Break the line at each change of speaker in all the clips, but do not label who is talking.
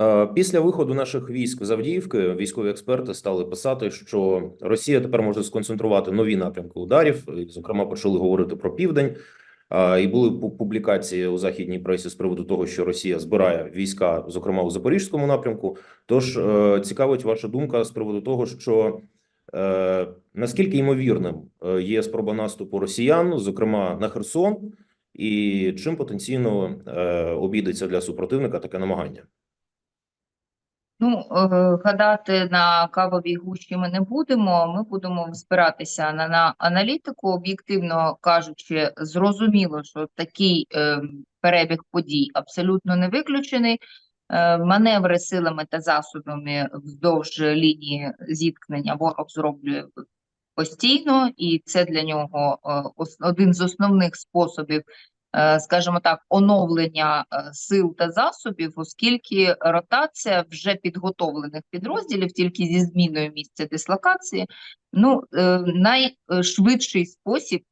Е, Після виходу наших військ з Авдіївки військові експерти стали писати, що Росія тепер може сконцентрувати нові напрямки ударів. І, Зокрема, почали говорити про південь. Е, І були пу- публікації у західній пресі з приводу того, що Росія збирає війська, зокрема у запорізькому напрямку. Тож е, цікавить ваша думка з приводу того, що наскільки ймовірним є спроба наступу росіян, зокрема на Херсон, і чим потенційно обійдеться для супротивника таке намагання?
Ну, е, гадати на кавовій гущі ми не будемо. Ми будемо спиратися на, на аналітику. Об'єктивно кажучи, зрозуміло, що такий е, перебіг подій абсолютно не виключений. Е, маневри силами та засобами вздовж лінії зіткнення ворог зроблює постійно, і це для нього е, один з основних способів, скажімо так, оновлення е, сил та засобів, оскільки ротація вже підготовлених підрозділів тільки зі зміною місця дислокації, ну е, найшвидший спосіб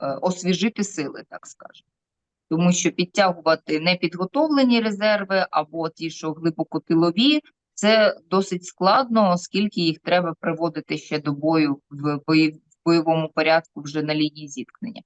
е, освіжити сили, так скажемо. Тому що підтягувати непідготовлені резерви або ті, що глибоко тилові, це досить складно, оскільки їх треба приводити ще до бою в бойовому порядку вже на лінії зіткнення.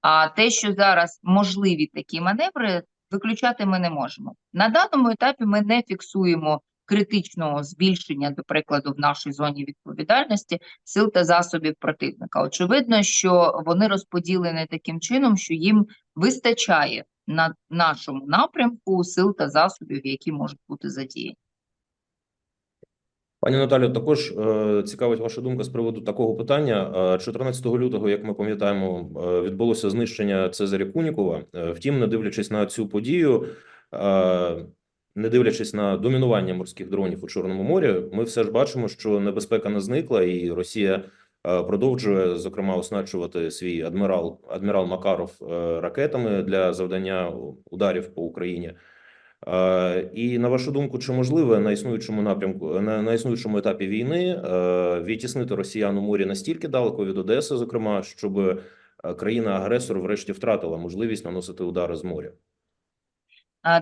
А те, що зараз можливі такі маневри, виключати ми не можемо. На даному етапі ми не фіксуємо критичного збільшення, до прикладу, в нашій зоні відповідальності сил та засобів противника. Очевидно, що вони розподілені таким чином, що їм вистачає на нашому напрямку сил та засобів, які можуть бути задіяні.
Пані Наталю, також е, цікавить ваша думка з приводу такого питання. Е, 14 лютого, як ми пам'ятаємо, е, відбулося знищення Цезаря Кунікова. Е, Втім, не дивлячись на цю подію, е, не дивлячись на домінування морських дронів у Чорному морі, ми все ж бачимо, що небезпека не зникла, і Росія е, продовжує зокрема оснащувати свій адмірал адмірал Макаров е, ракетами для завдання ударів по Україні. Е, І на вашу думку, чи можливо на існуючому напрямку на, на існуючому етапі війни е, відтіснити росіян у морі настільки далеко від Одеси, зокрема, щоб е, країна-агресор врешті втратила можливість наносити удари з моря?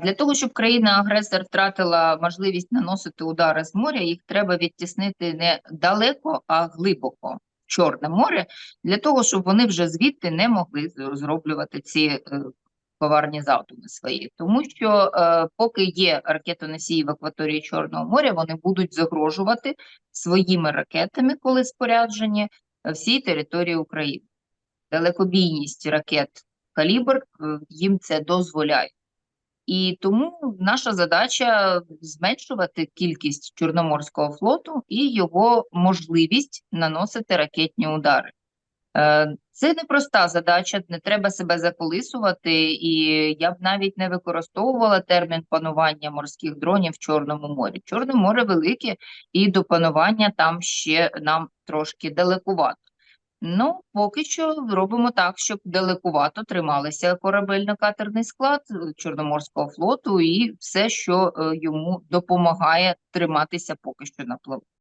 Для того, щоб країна-агресор втратила можливість наносити удари з моря, їх треба відтіснити не далеко, а глибоко Чорне море, для того, щоб вони вже звідти не могли зроблювати ці коварні задуми свої. Тому що е, поки є ракетоносії в акваторії Чорного моря, вони будуть загрожувати своїми ракетами, коли споряджені, е, всій території України. Далекобійність ракет «Калібр» е, їм це дозволяє. І тому наша задача зменшувати кількість Чорноморського флоту і його можливість наносити ракетні удари. Е, Це непроста задача, не треба себе заколисувати, і я б навіть не використовувала термін панування морських дронів в Чорному морі. Чорне море велике, і до панування там ще нам трошки далекувато. Ну, поки що робимо так, щоб далекувато трималися корабельно-катерний склад Чорноморського флоту і все, що е, йому допомагає триматися поки що на плаву.